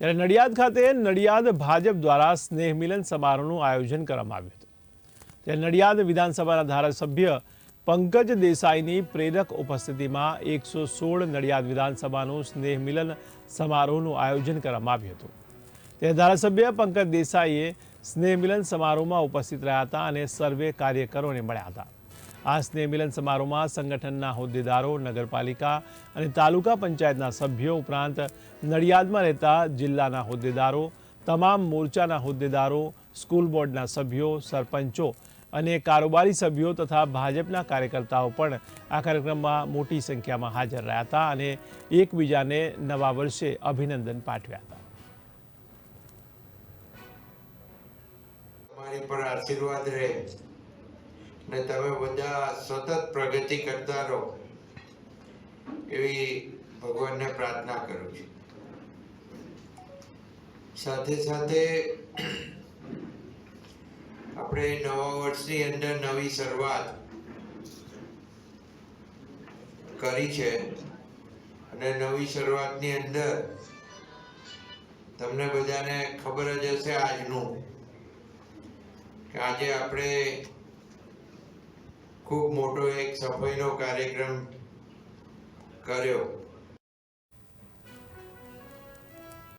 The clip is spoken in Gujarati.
ત્યારે નડિયાદ ખાતે નડિયાદ ભાજપ દ્વારા સ્નેહ મિલન સમારોહનું આયોજન કરવામાં આવ્યું હતું. ત્યારે નડિયાદ વિધાનસભાના ધારાસભ્ય પંકજ દેસાઈની પ્રેરક ઉપસ્થિતિમાં એકસો સોળ નડિયાદ વિધાનસભાનું સ્નેહ મિલન સમારોહનું આયોજન કરવામાં આવ્યું હતું. ત્યારે ધારાસભ્ય પંકજ દેસાઈએ સ્નેહ મિલન સમારોહમાં ઉપસ્થિત રહ્યા હતા અને સર્વે કાર્યકરોને મળ્યા હતા. આ સ્નેહ મિલન સમારોહમાં સંગઠનના હોદ્દેદારો, નગરપાલિકા અને તાલુકા પંચાયતના સભ્યો ઉપરાંત નડિયાદમાં રહેતા જિલ્લાના હોદ્દેદારો, તમામ મોરચાના હોદ્દેદારો, સ્કૂલ બોર્ડના સભ્યો, સરપંચો અને કારોબારી સભ્યો તથા ભાજપના કાર્યકર્તાઓ પણ આ કાર્યક્રમમાં મોટી સંખ્યામાં હાજર રહ્યા હતા અને એકબીજાને નવા વર્ષે અભિનંદન પાઠવ્યા હતા. અમારી પર આશીર્વાદ રહે. ને તમે બધા સતત પ્રગતિ કરતા રહો. એવી ભગવાનને પ્રાર્થના કરું છું. સાથે સાથે આપણે નવા વર્ષની અંદર નવી શરૂઆત કરી છે. અને નવી શરૂઆતની અંદર તમને બધાને ખબર જ હશે આજનું. કે આજે આપણે ખૂબ મોટો એક સફાઈનો કાર્યક્રમ કર્યો.